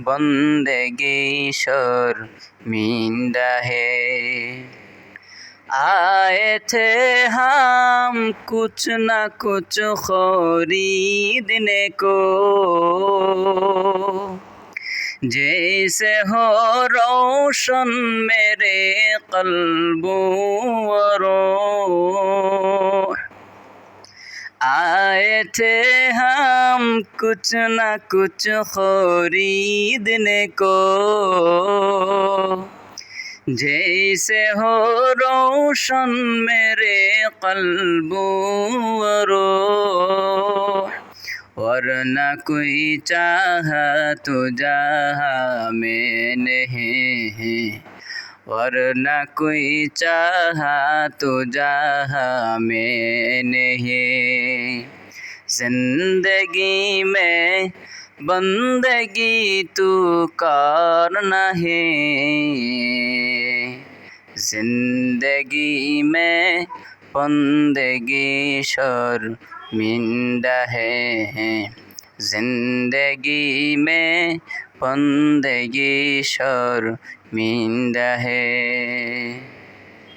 बंदगी शर्मिंदा है आए थे हम कुछ न कुछ खरीदने को जैसे हो रोशन मेरे कल्बों आए थे हम कुछ न कुछ खरीदने को जैसे हो रोशन मेरे कल्बो और न कोई चाह तो जहाँ में नहीं और न कोई चाहा तो जहाँ में नहीं ज़िंदगी में बंदगी तू कार नहीं। ज़िंदगी में बंदगी शर्मिंदा है। ज़िंदगी में बंदगी शर्मिंदा है।